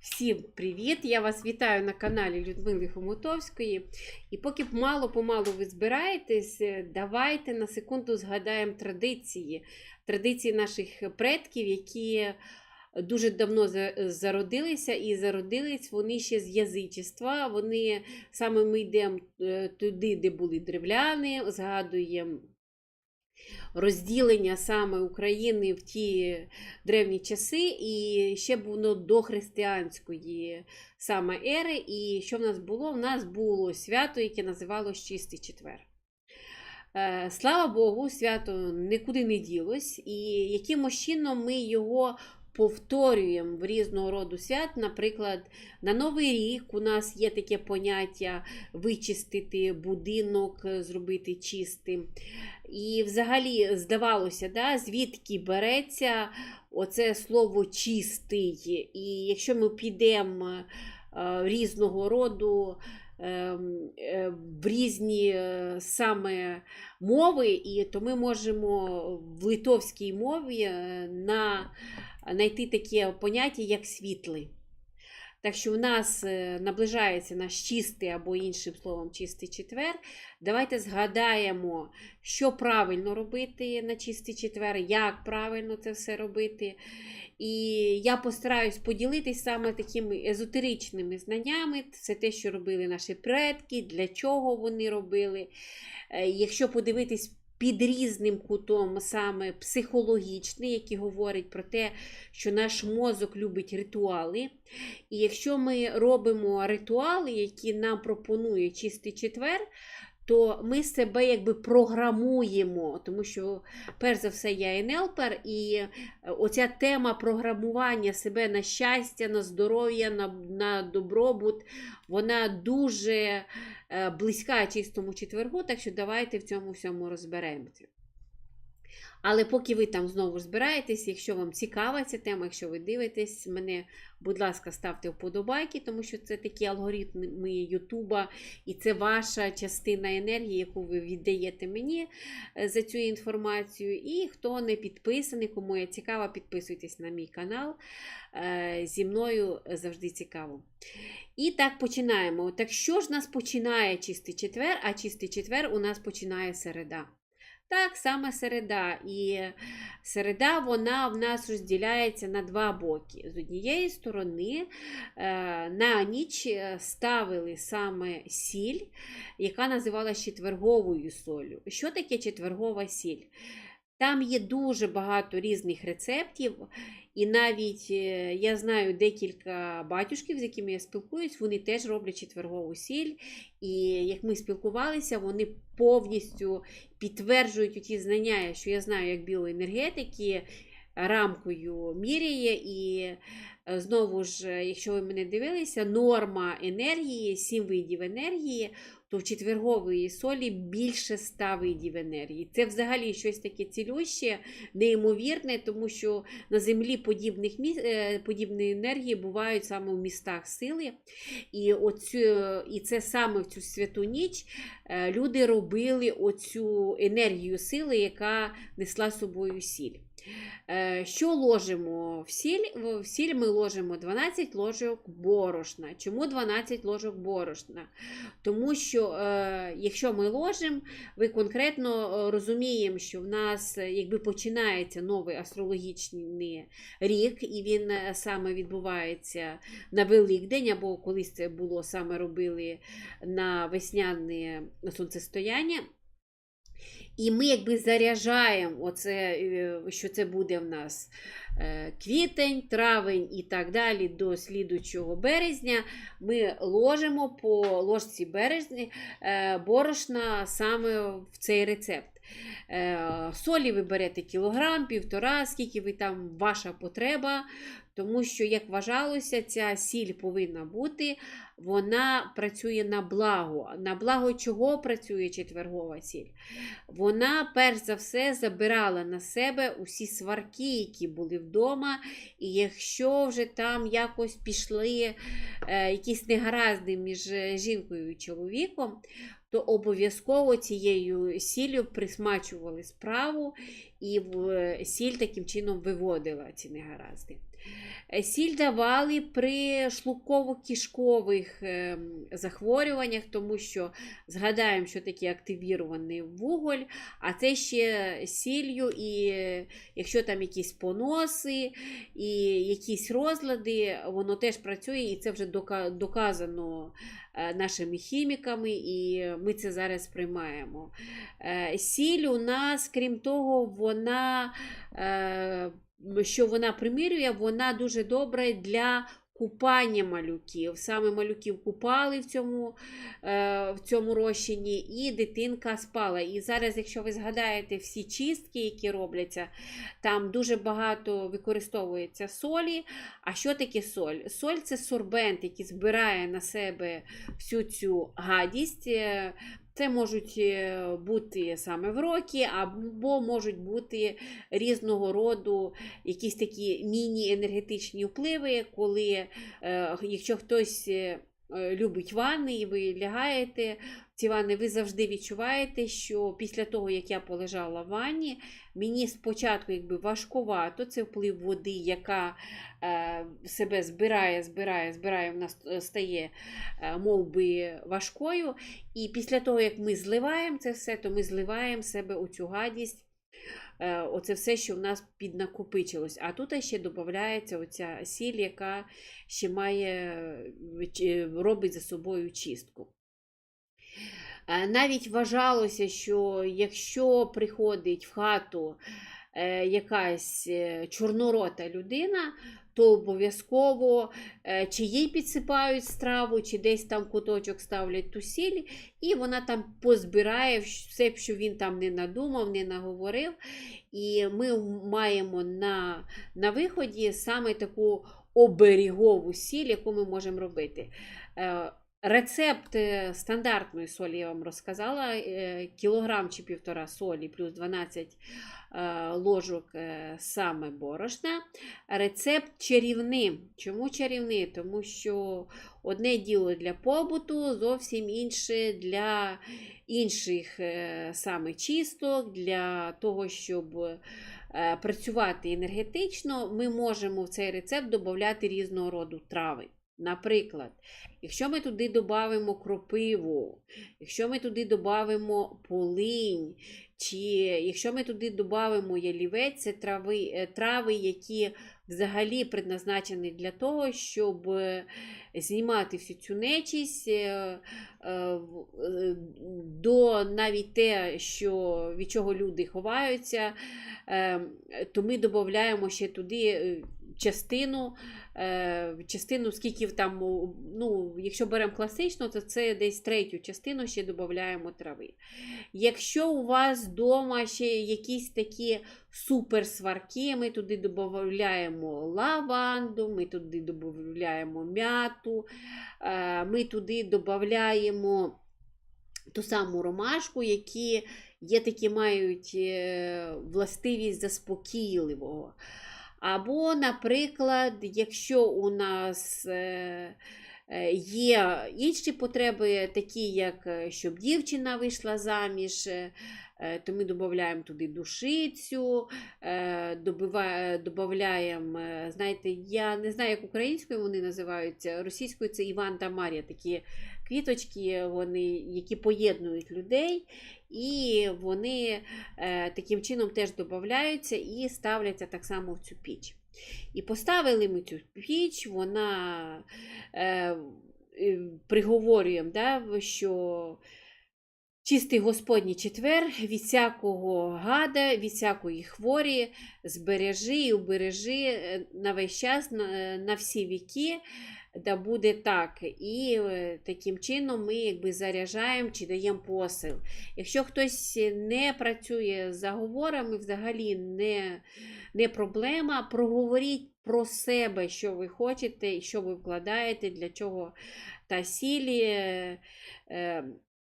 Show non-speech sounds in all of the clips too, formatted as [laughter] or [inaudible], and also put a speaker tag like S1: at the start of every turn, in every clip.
S1: Всім привіт! Я вас вітаю на каналі Людмили Хомутовської. І поки мало-помалу ви збираєтесь, е, давайте на секунду згадаємо традиції. Традиції наших предків, які дуже давно зародилися, і зародились вони ще з язичества. Вони саме ми йдемо е, туди, де були древляни, згадуємо. Розділення саме України в ті древні часи, і ще воно до християнської саме ери. І що в нас було? В нас було свято, яке називалось Чистий четвер. Е, Слава Богу, свято нікуди не ділось, і якимось чином ми його повторюємо в різного роду свят. Наприклад, на Новий рік у нас є таке поняття вичистити будинок, зробити чистим. І взагалі здавалося, да, звідки береться оце слово чистий. І якщо ми підемо е, різного роду ем, е, в різні е, саме мови, і то ми можемо в литовській мові на, знайти таке поняття, як світлий. Так що в нас е, наближається наш чистий або іншим словом чистий четвер. Давайте згадаємо, що правильно робити на чистий четвер, як правильно це все робити. І я постараюсь поділитись саме такими езотеричними знаннями, все те, що робили наші предки, для чого вони робили. Е, Якщо подивитись під різним кутом, саме психологічний, який говорить про те, що наш мозок любить ритуали. І якщо ми робимо ритуали, які нам пропонує чистий четвер, то ми себе якби програмуємо, тому що, перш за все, я НЛПер, і е, оця тема програмування себе на щастя, на здоров'я, на, на добробут, вона дуже е, близька чистому четвергу, так що давайте в цьому всьому розберемося. Але поки ви там знову збираєтесь, якщо вам цікава ця тема, якщо ви дивитесь мене, будь ласка, ставте вподобайки, тому що це такі алгоритми Ютуба, і це ваша частина енергії, яку ви віддаєте мені е, за цю інформацію. І хто не підписаний, кому я цікава, підписуйтесь на мій канал. Е, Зі мною завжди цікаво. І так починаємо. Так що ж нас починає чистий четвер, а чистий четвер у нас починає середа. Так, саме середа. І середа вона в нас розділяється на два боки. З однієї сторони, е, на ніч е, ставили саме сіль, яка називалася четверговою солью. Що таке четвергова сіль? Там є дуже багато різних рецептів, і навіть е, я знаю декілька батюшків, з якими я спілкуюсь, вони теж роблять четвергову сіль. І як ми спілкувалися, вони повністю підтверджують ті знання, що я знаю як біоенергетики, рамкою міряє. І е, знову ж, е, якщо ви мене дивилися, норма енергії, 7 видів енергії, то в четвергової солі більше 100 видів енергії. Це взагалі щось таке цілюще, неймовірне, тому що на землі подібних міс... е, подібні енергії бувають саме в містах сили. І, оцю... і це саме в цю святу ніч е, люди робили оцю енергію сили, яка несла собою сіль. Е, Що ложимо в сіль? В сіль ми ложимо 12 ложок борошна. Чому 12 ложок борошна? Тому що, е, якщо ми ложимо, ви конкретно е, розуміємо, що в нас якби починається новий астрологічний рік, і він саме відбувається на Великдень, або колись це було саме робили на весняне сонцестояння. І ми якби заряджаємо, оце, е, що це буде в нас е, квітень, травень і так далі до слідучого березня. Ми ложимо по ложці березня е, борошна саме в цей рецепт. Е, Солі ви берете кілограм, півтора, скільки ви там ваша потреба. Тому що, як вважалося, ця сіль повинна бути, вона працює на благо. На благо чого працює четвергова сіль? Вона, перш за все, забирала на себе усі сварки, які були вдома. І якщо вже там якось пішли е, якісь негаразди між е, жінкою і чоловіком, то обов'язково цією сіллю присмачували справу, і в- сіль таким чином виводила ці негаразди. Е, Сіль давали при шлуково-кишкових ем, захворюваннях, тому що згадаємо, що таке активірований вуголь, а це ще сіллю, і якщо там якісь поноси і якісь розлади, воно теж працює, і це вже доказано е, нашими хіміками, і ми це зараз приймаємо. Е, Сіль у нас, крім того, вона. Е, що вона примірює, вона дуже добра для купання малюків. Саме малюків купали в цьому, е, в цьому розчині, і дитинка спала. І зараз, якщо ви згадаєте всі чистки, які робляться, там дуже багато використовується солі. А що таке соль? Соль це сорбент, який збирає на себе всю цю гадість. Це можуть е, бути саме вроки, або можуть бути різного роду якісь такі міні-енергетичні впливи, коли е, якщо хтось е, любить ванни і ви лягаєте в ці ванни, ви завжди відчуваєте, що після того, як я полежала в ванні, мені спочатку якби важкувато, це вплив води, яка е, себе збирає, збирає, збирає, вона стає е, мов би важкою. І після того, як ми зливаємо це все, то ми зливаємо себе оцю гадість. Е, Оце все, що в нас піднакопичилось. А тут ще додається оця сіль, яка ще має, е, робить за собою чистку. Е, Навіть вважалося, що якщо приходить в хату е, якась е, чорнорота людина, то обов'язково е, чи їй підсипають страву, чи десь там куточок ставлять ту сіль, і вона там позбирає все, що він там не надумав, не наговорив. І ми маємо на, на виході саме таку оберігову сіль, яку ми можемо робити. Рецепт стандартної солі я вам розказала: е, кілограм чи півтора солі плюс 12 е, ложок е, саме борошна. Рецепт чарівний. Чому чарівний? Тому що одне діло для побуту, зовсім інше для інших саме чисток, для того, щоб працювати енергетично, ми можемо в цей рецепт додати різного роду трави. Наприклад, якщо ми туди додамо кропиву, якщо ми туди додамо полинь, чи якщо ми туди додамо ялівець, це трави, е, трави, які взагалі предназначені для того, щоб е, знімати всю цю нечість, е, до навіть те, що, від чого люди ховаються, е, то ми додаємо ще туди частину, е, частину, скільки там, ну, якщо беремо класично, то це десь третю частину ще додаємо трави. Якщо у вас вдома ще якісь такі супер сварки, ми туди додаємо лаванду, ми туди додаємо м'яту, е, ми туди додаємо ту саму ромашку, які є такі мають е, властивість заспокійливого. Або, наприклад, якщо у нас е, е, є інші потреби, такі як е, щоб дівчина вийшла заміж, то ми додаємо туди душицю, додаємо, знаєте, я не знаю, як українською вони називаються, російською це Іван та Марія, такі квіточки, вони, які поєднують людей, і вони е, таким чином теж додаються і ставляться так само в цю піч. І поставили ми цю піч, вона е, е, приговорюємо, да, що чистий Господній четвер від всякого гада, від всякої хворі збережи і убережи е, на весь час, на, на всі віки. Да буде так. І е, таким чином ми якби заряджаємо чи даємо посил. Якщо хтось не працює з заговорами, взагалі не, не проблема, проговоріть про себе, що ви хочете, і що ви вкладаєте, для чого та сілі.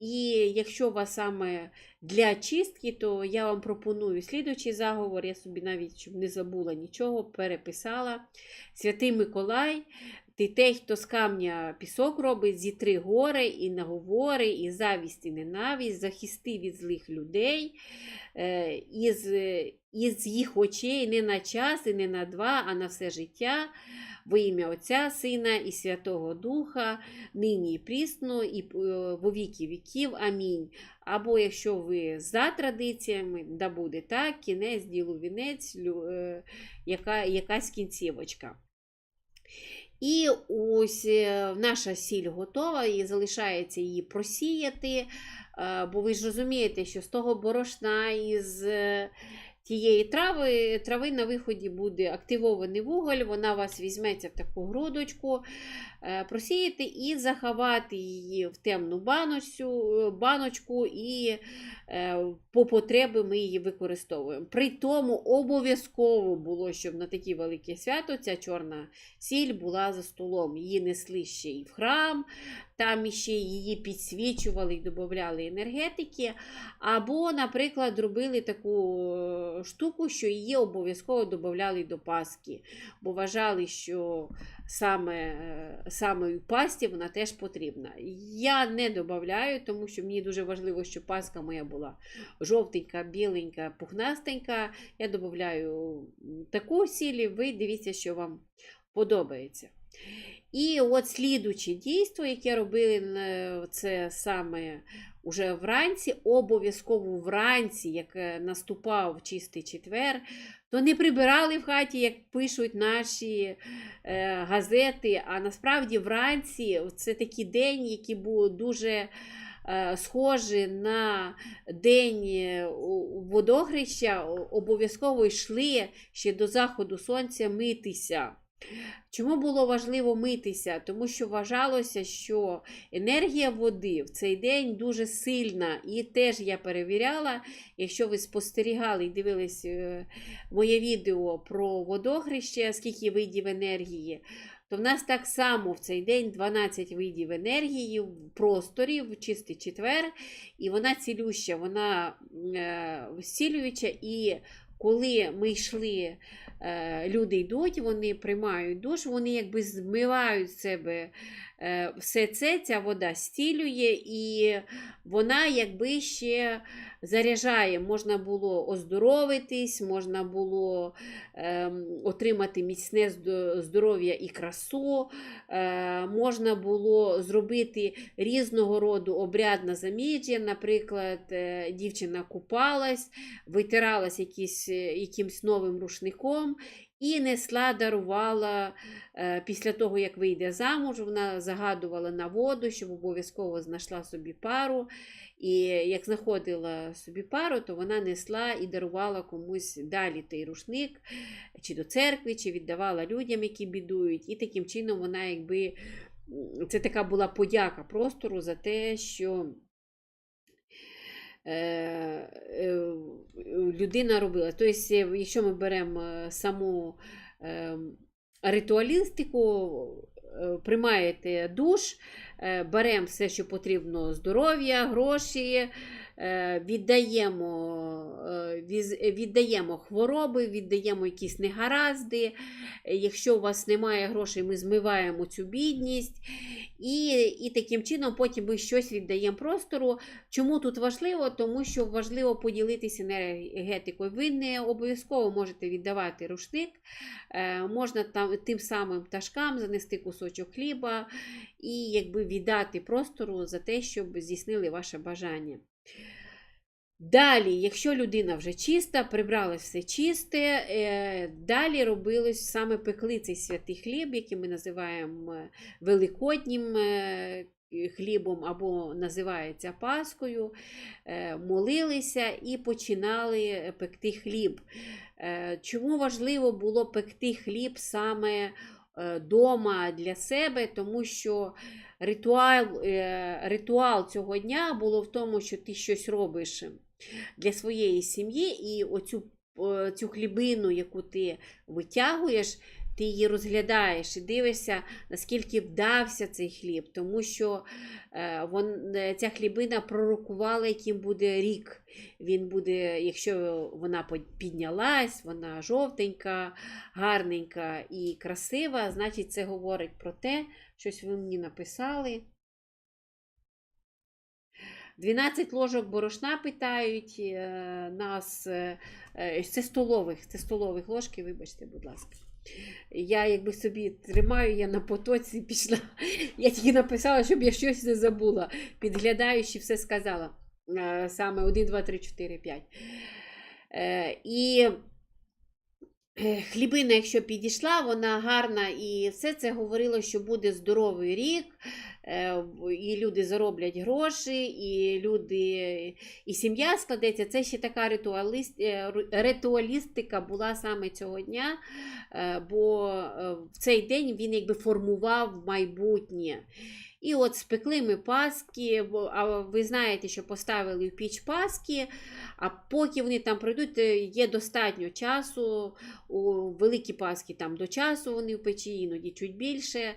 S1: І якщо у вас саме для чистки, то я вам пропоную слідуючий заговор. Я собі навіть щоб не забула нічого, переписала. Святий Миколай, ти той, хто з камня пісок робить, зітри гори і наговори, і завість, і ненависть, захисти від злих людей, е, із, із їх очей не на час і не на два, а на все життя. Во ім'я Отця, Сина і Святого Духа, нині і прісно, і е, во віки віків. Амінь. Або якщо ви за традиціями, да буде так, кінець, ділу вінець, е, яка, якась кінцівочка. І ось е, наша сіль готова, і залишається її просіяти. Бо ви ж розумієте, що з того борошна із тієї трави, трави на виході буде активований вуголь, вона вас візьметься в таку грудочку, е, просіяти і заховати її в темну баночку, е, баночку, і е, по потребі ми її використовуємо. При тому обов'язково було, щоб на такі велике свято ця чорна сіль була за столом. Її несли ще і в храм, там іще її підсвічували і додавали енергетики. Або, наприклад, робили таку штуку, що її обов'язково додавали до паски, бо вважали, що саме, е, саме в пасті вона теж потрібна. Я не додаю, тому що мені дуже важливо, щоб паска моя була жовтенька, біленька, пухнастенька. Я додаю таку сіль, ви дивіться, що вам подобається. І от слідуче дійство, яке робили це саме уже вранці, обов'язково вранці, як е, наступав чистий четвер, то не прибирали в хаті, як пишуть наші е, газети. А насправді вранці це такий день, який був дуже е, схожий на день водохреща, обов'язково йшли ще до заходу сонця митися. Чому було важливо митися? Тому що вважалося, що енергія води в цей день дуже сильна. І теж я перевіряла, якщо ви спостерігали і дивились е, моє відео про водохреще, скільки видів енергії, то в нас так само в цей день 12 видів енергії в просторі, в чистий четвер, і вона цілюща, вона е, зцілююча. І коли ми йшли е, люди йдуть, вони приймають душ, вони якби змивають себе е, все це, ця вода стілює, і вона якби ще заряджає. Можна було оздоровитись, можна було ем, отримати міцне здоров'я і красу, е, можна було зробити різного роду обряд на заміжжя. Наприклад, е, дівчина купалась, витиралась якісь, е, якимсь новим рушником і несла, дарувала е, після того, як вийде замуж, вона загадувала на воду, щоб обов'язково знайшла собі пару. І як знаходила собі пару, то вона несла і дарувала комусь далі той рушник, чи до церкви, чи віддавала людям, які бідують. І таким чином вона якби. Це така була подяка простору за те, що людина робила. Тобто, е, якщо ми беремо е, саму е, ритуалістику, е, приймаєте душ, е, беремо все, що потрібно: здоров'я, гроші, е, віддаємо, е, віддаємо хвороби, віддаємо якісь негаразди. Е, Якщо у вас немає грошей, ми змиваємо цю бідність. І, і таким чином потім ми щось віддаємо простору. Чому тут важливо? Тому що важливо поділитися енергетикою. Ви не обов'язково можете віддавати рушник, е, можна там тим самим пташкам занести кусочок хліба і якби віддати простору за те, щоб здійснили ваше бажання. Далі, якщо людина вже чиста, прибрали все чисте, е, далі робилось саме пекли цей святий хліб, який ми називаємо е, великоднім е, хлібом або називається Паскою, молилися і починали пекти хліб. Чому важливо було пекти хліб саме дома для себе? Тому що ритуал, е, ритуал цього дня було в тому, що ти щось робиш для своєї сім'ї, і оцю е, цю хлібину, яку ти витягуєш, ти її розглядаєш і дивишся, наскільки вдався цей хліб, тому що е, вон, е, ця хлібина пророкувала, яким буде рік. Він буде, якщо вона піднялась, вона жовтенька, гарненька і красива, значить це говорить про те, щось ви мені написали. 12 ложок борошна питають е, нас. Це столових, це столових ложки, вибачте, будь ласка. Я якби собі тримаю, я на потоці пішла. Я тільки написала, щоб я щось не забула. Підглядаючи, все сказала. Е, Саме 1, 2, 3, 4, 5. Е, І е, хлібина, якщо підійшла, вона гарна, і все це говорило, що буде здоровий рік, і люди зароблять гроші, і люди, і сім'я складеться. Це ще така е, ритуалістика була саме цього дня, е, бо е, в цей день він якби формував майбутнє. І от спекли ми паски, а ви знаєте, що поставили в піч паски, а поки вони там пройдуть, е, є достатньо часу. У великі паски там до часу вони в печі, іноді чуть більше.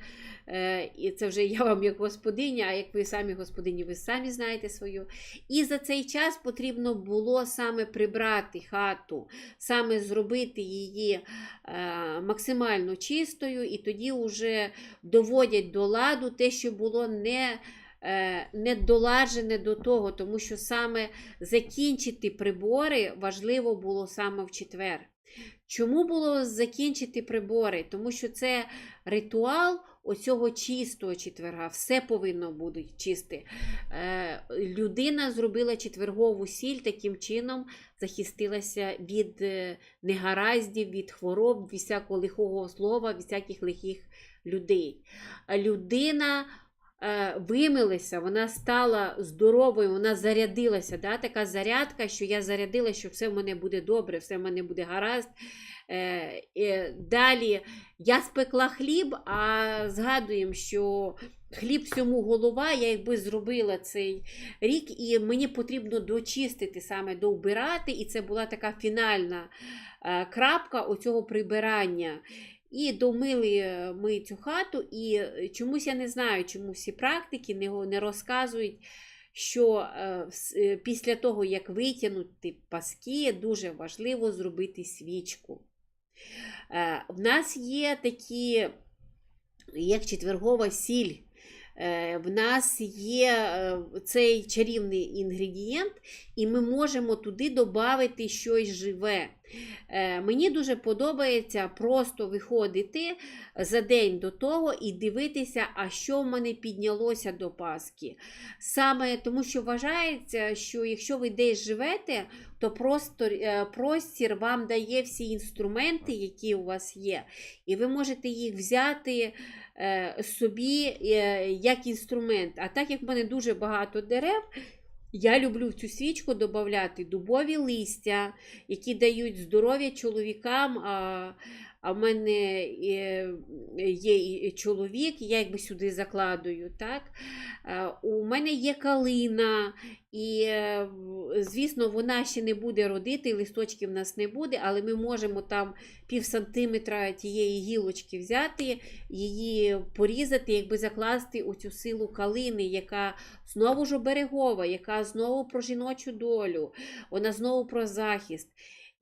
S1: Е, І це вже [laughs] я вам як господиня, а як ви самі господині, ви самі знаєте свою. І за цей час потрібно було саме прибрати хату, саме зробити її е, максимально чистою, і тоді вже доводять до ладу те, що було не. е, Не доладжене до того, тому що саме закінчити прибори важливо було саме в четвер. Чому було закінчити прибори? Тому що це ритуал оцього чистого четверга. Все повинно бути чисте. Е, людина зробила четвергову сіль, таким чином захистилася від е, негараздів, від хвороб, від всякого лихого слова, від всяких лихих людей. Людина вимилася, вона стала здоровою, вона зарядилася. Да? Така зарядка, що я зарядила, що все в мене буде добре, все в мене буде гаразд. Е, е, далі я спекла хліб, а згадуємо, що хліб всьому голова, я якби зробила цей рік, і мені потрібно дочистити, саме доубирати, і це була така фінальна е, крапка оцього прибирання. І домили е, ми цю хату, і е, чомусь я не знаю, чому всі практики не, не розказують, що е, е, після того, як витягнути паски, дуже важливо зробити свічку. Е, В нас є такі, як четвергова сіль. Е, В нас є е, цей чарівний інгредієнт, і ми можемо туди додати щось живе. Е, Мені дуже подобається просто виходити за день до того і дивитися, а що в мене піднялося до Пасхи. Саме тому, що вважається, що якщо ви десь живете, то просто простір вам дає всі інструменти, які у вас є, і ви можете їх взяти собі е, як інструмент. А так як в мене дуже багато дерев, я люблю в цю свічку додати дубові листя, які дають здоров'я чоловікам. А, в мене е, є і чоловік, я якби сюди закладую. Так? Е, У мене є калина, і, е, звісно, вона ще не буде родити, листочків в нас не буде, але ми можемо там пів сантиметра тієї гілочки взяти, її порізати, якби закласти у цю силу калини, яка знову ж оберегова, яка знову про жіночу долю, вона знову про захист.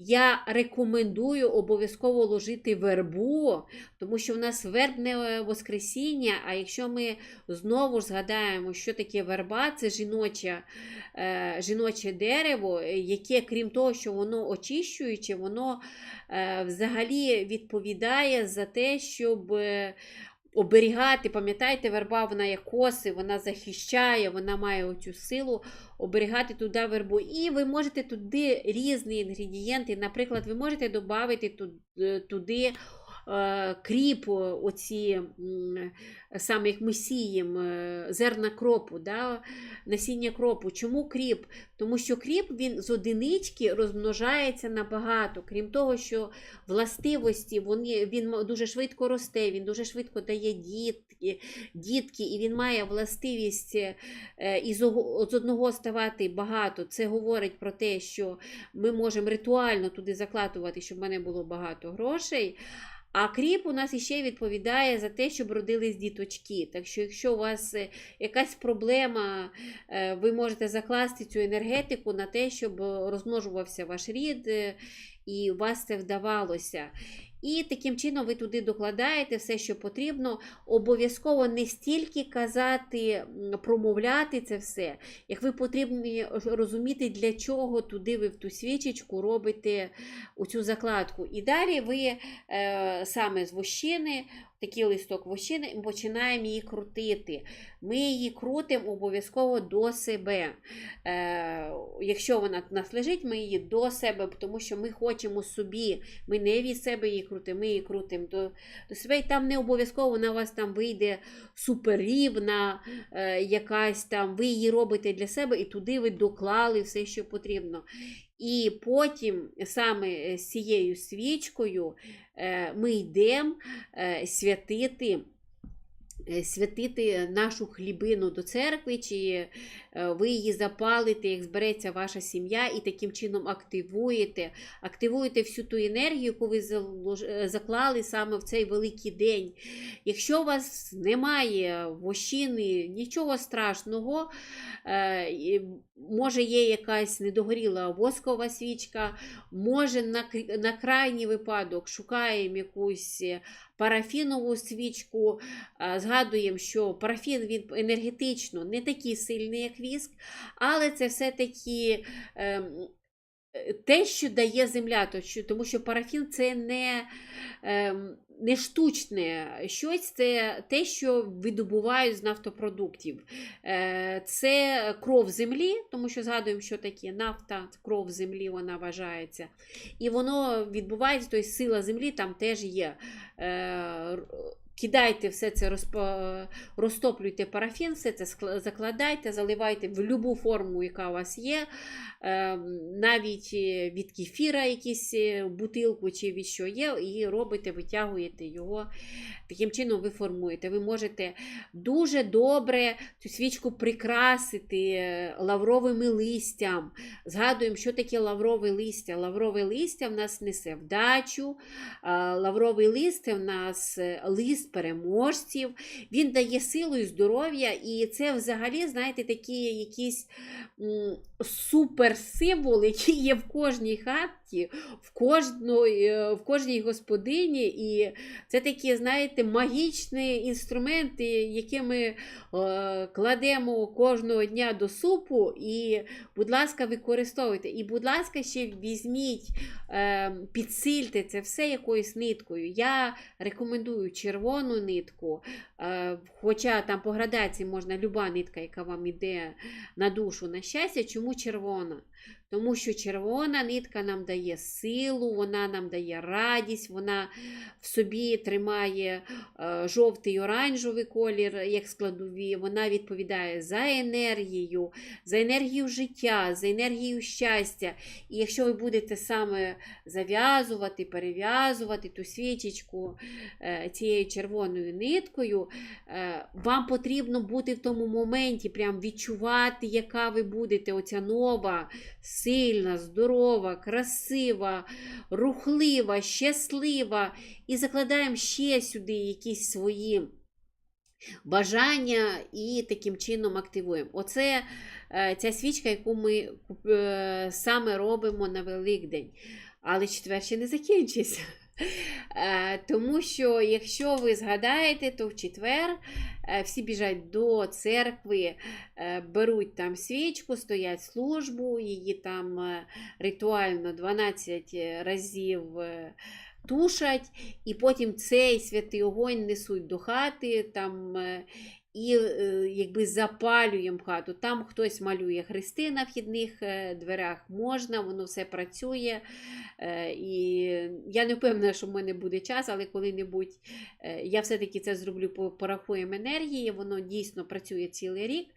S1: Я рекомендую обов'язково ложити вербу, тому що в нас вербне воскресіння. А якщо ми знову ж згадаємо, що таке верба, це жіноче, е, жіноче дерево, е, яке, крім того, що воно очищуюче, воно е, взагалі відповідає за те, щоб. Оберігати, пам'ятаєте, верба, вона є коси, вона захищає, вона має оцю силу оберігати туди вербу. І ви можете туди різні інгредієнти. Наприклад, ви можете додати туди е, кріп, оці саме як ми е, зерна кропу, да, насіння кропу. Чому кріп? Тому що кріп він з одинички розмножається набагато. Крім того, що властивості вони, він дуже швидко росте, він дуже швидко дає дітки, дітки і він має властивість е, із з одного ставати багато. Це говорить про те, що ми можемо ритуально туди закладувати, щоб в мене було багато грошей. А кріп у нас іще відповідає за те, щоб родились діточки. Так що, якщо у вас е, якась проблема, е, ви можете закласти цю енергетику на те, щоб розмножувався ваш рід, е, і у вас це вдавалося. І таким чином ви туди докладаєте все, що потрібно. Обов'язково не стільки казати, промовляти це все, як ви потрібно розуміти, для чого туди ви в ту свічечку робите оцю закладку. І далі ви е, саме з вощини, такий листок вощини, починаємо її крутити. Ми її крутимо обов'язково до себе. Е, якщо вона в нас лежить, ми її до себе, тому що ми хочемо собі, ми не від себе її крутимо, ми її крутимо до, до себе. І там не обов'язково у вас там вийде суперрівна, е, якась там, ви її робите для себе, і туди ви доклали все, що потрібно. І потім саме з цією свічкою е, ми йдемо е, святити. е, Святити нашу хлібину до церкви, чи е, ви її запалите, як збереться ваша сім'я, і таким чином активуєте, активуєте всю ту енергію, яку ви е, заклали саме в цей великий день. Якщо у вас немає вощини, нічого страшного, е, може є якась недогоріла воскова свічка, може на, на крайній випадок шукаємо якусь е, парафінову свічку, е, згадуємо, що парафін він енергетично не такий сильний, як віск, але це все-таки ем, е, те, що дає земля, тому що парафін це не, ем, не штучне щось, це те, що видобувають з нафтопродуктів. Е, Це кров землі, тому що згадуємо, що таке нафта, кров землі вона вважається. І воно відбувається, тобто сила землі там теж є. Кидайте все це, розпо- розтоплюйте парафін, все це закладайте, заливайте в будь-яку форму, яка у вас є. Е, Навіть е, від кефіра якісь е, бутилку чи від що є, і робите, витягуєте його. Таким чином ви формуєте. Ви можете дуже добре цю свічку прикрасити е, лавровими листям. Згадуємо, що таке лаврове листя. Лаврове листя в нас несе вдачу, лавровий лист в нас е, лист переможців. Він дає силу і здоров'я, і це взагалі, знаєте, такі якісь суперсимвол, який є в кожній хаті, в, е, в кожній господині. І це такі, знаєте, магічні інструменти, які ми е, кладемо кожного дня до супу. І, будь ласка, використовуйте. І, будь ласка, ще візьміть, е, підсильте це все якоюсь ниткою. Я рекомендую червону нитку, хоча там по градації можна люба нитка, яка вам іде на душу, на щастя. Чому червона? Тому що червона нитка нам дає силу, вона нам дає радість, вона в собі тримає е, жовтий і оранжевий колір, як складові. Вона відповідає за енергію, за енергію життя, за енергію щастя. І якщо ви будете саме зав'язувати, перев'язувати ту свічечку е, цією червоною ниткою, е, вам потрібно бути в тому моменті, прям відчувати, яка ви будете, оця нова, сильна, здорова, красива, рухлива, щаслива. І закладаємо ще сюди якісь свої бажання і таким чином активуємо. Оце е, ця свічка, яку ми е, саме робимо на Великдень. Але четвер ще не закінчився. Е, Тому що, якщо ви згадаєте, то в четвер е, всі біжать до церкви, е, беруть там свічку, стоять службу, її там ритуально 12 разів тушать, і потім цей святий огонь несуть до хати. там. І е, якби запалюємо хату. Там хтось малює хрести на вхідних е, дверях, можна, воно все працює. Е, І я не впевнена, що в мене буде час, але коли-небудь я все-таки це зроблю по порахуємо енергії, воно дійсно працює цілий рік.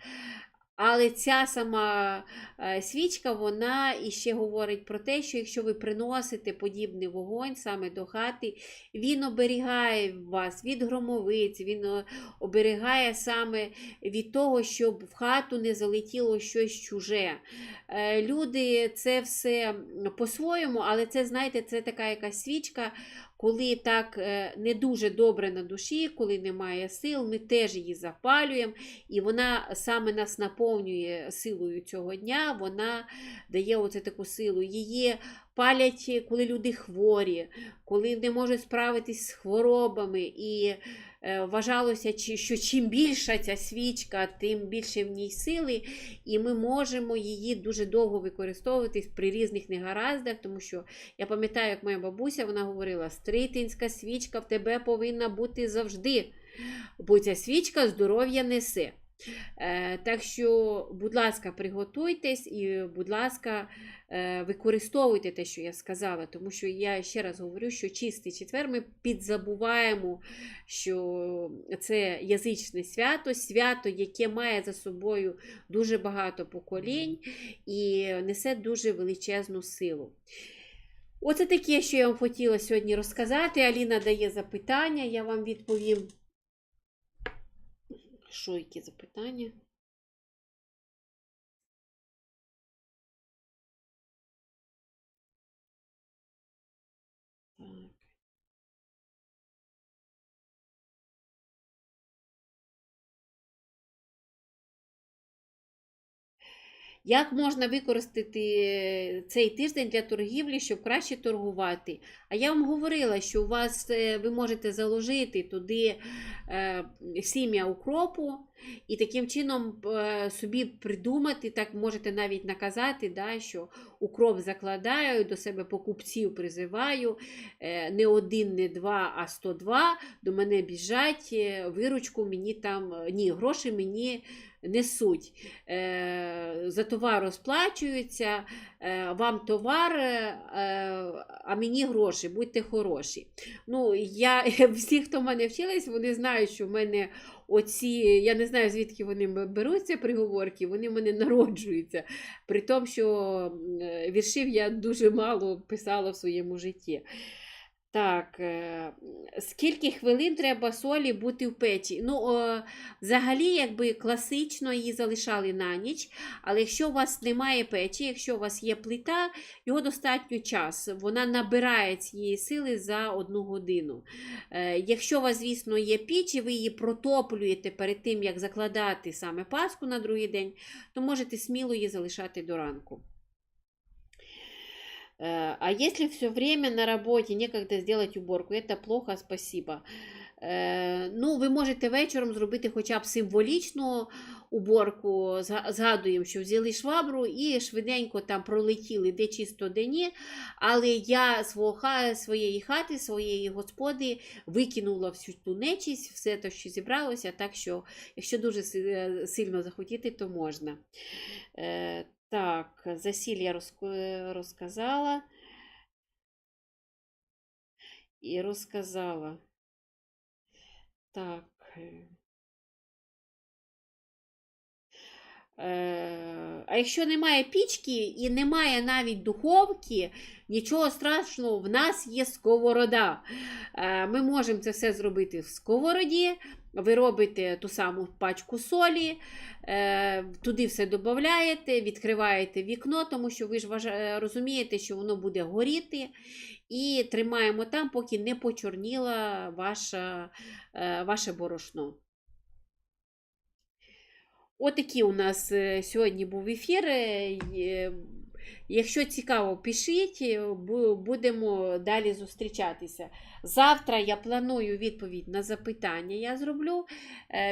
S1: Але ця сама е, свічка, вона іще говорить про те, що якщо ви приносите подібний вогонь саме до хати, він оберігає вас від громовиць, він оберігає саме від того, щоб в хату не залетіло щось чуже. Е, Люди це все по-своєму, але це, знаєте, це така якась свічка, коли так е, не дуже добре на душі, коли немає сил, ми теж її запалюємо, і вона саме нас наповнює силою цього дня, вона дає оце таку силу. Її палять, коли люди хворі, коли не можуть справитись з хворобами. І е, вважалося, що чим більша ця свічка, тим більше в ній сили, і ми можемо її дуже довго використовувати при різних негараздах, тому що я пам'ятаю, як моя бабуся вона говорила: стритинська свічка в тебе повинна бути завжди, бо ця свічка здоров'я несе. Е, так що, будь ласка, приготуйтесь і, будь ласка, е, використовуйте те, що я сказала, тому що я ще раз говорю, що чистий четвер ми підзабуваємо, що це язичне свято, свято, яке має за собою дуже багато поколінь і несе дуже величезну силу. Оце таке, що я вам хотіла сьогодні розказати. Аліна дає запитання, я вам відповім. Що, які запитання? Так. Як можна використати цей тиждень для торгівлі, щоб краще торгувати? А я вам говорила, що у вас е, ви можете заложити туди е, сім'я укропу і таким чином е, собі придумати, так можете навіть наказати, да, що укроп закладаю, до себе покупців призиваю, не один, не два, а 102, до мене біжать, виручку мені там, ні, гроші мені несуть. Е, за товар розплачуються, е, вам товар, е, а мені гроші, будьте хороші. Ну, я, [laughs] Всі, хто в мене вчились, вони знають, що в мене оці, я не знаю, звідки вони беруться приговорки, вони в мене народжуються. При тому, що віршів я дуже мало писала в своєму житті. Так, е, скільки хвилин треба солі бути в печі? Ну, взагалі, якби класично її залишали на ніч, але якщо у вас немає печі, якщо у вас є плита, його достатньо час. Вона набирає цієї сили за одну годину. Е, Якщо у вас, звісно, є піч, і ви її протоплюєте перед тим, як закладати саме паску на другий день, то можете сміло її залишати до ранку. Э, А если все время на работе некогда сделать уборку, это плохо, спасибо. Е, Ну, ви можете вечором зробити хоча б символічну уборку. Згадуємо, що взяли швабру і швиденько там пролетіли, де чисто, де ні. Але я свого, своєї хати, своєї господи викинула всю ту нечість, все те, що зібралося. Так що, якщо дуже е, сильно захотіти, то можна. Так, засіль я розк- розказала. І розказала. Так. А якщо немає пічки і немає навіть духовки, нічого страшного, в нас є сковорода. Е, Ми можемо це все зробити в сковороді. Ви робите ту саму пачку солі, е, туди все додаєте, відкриваєте вікно, тому що ви ж розумієте, що воно буде горіти. І тримаємо там, поки не почорніла ваша, е, ваше борошно. Отакий у нас е, сьогодні був ефір. Е, Якщо цікаво, пишіть, е, будемо далі зустрічатися. Завтра я планую відповідь на запитання. Я зроблю.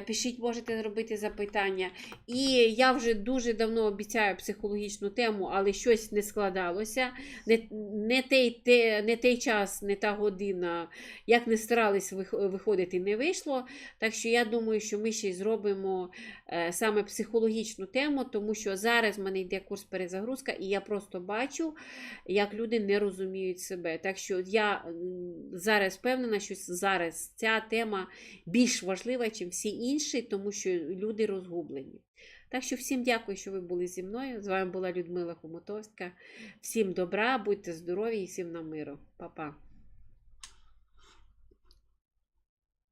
S1: Пишіть, можете зробити запитання. І я вже дуже давно обіцяю психологічну тему, але щось не складалося. Не, не, той, те, не той час, не та година, як не старались виходити, не вийшло. Так що я думаю, що ми ще й зробимо саме психологічну тему, тому що зараз в мене йде курс перезагрузка, і я просто бачу, як люди не розуміють себе. Так що я зараз впевнена, що зараз ця тема більш важлива, ніж всі інші, тому що люди розгублені. Так що всім дякую, що ви були зі мною. З вами була Людмила Хомутовська. Всім добра, будьте здорові і всім на миру. Па-па.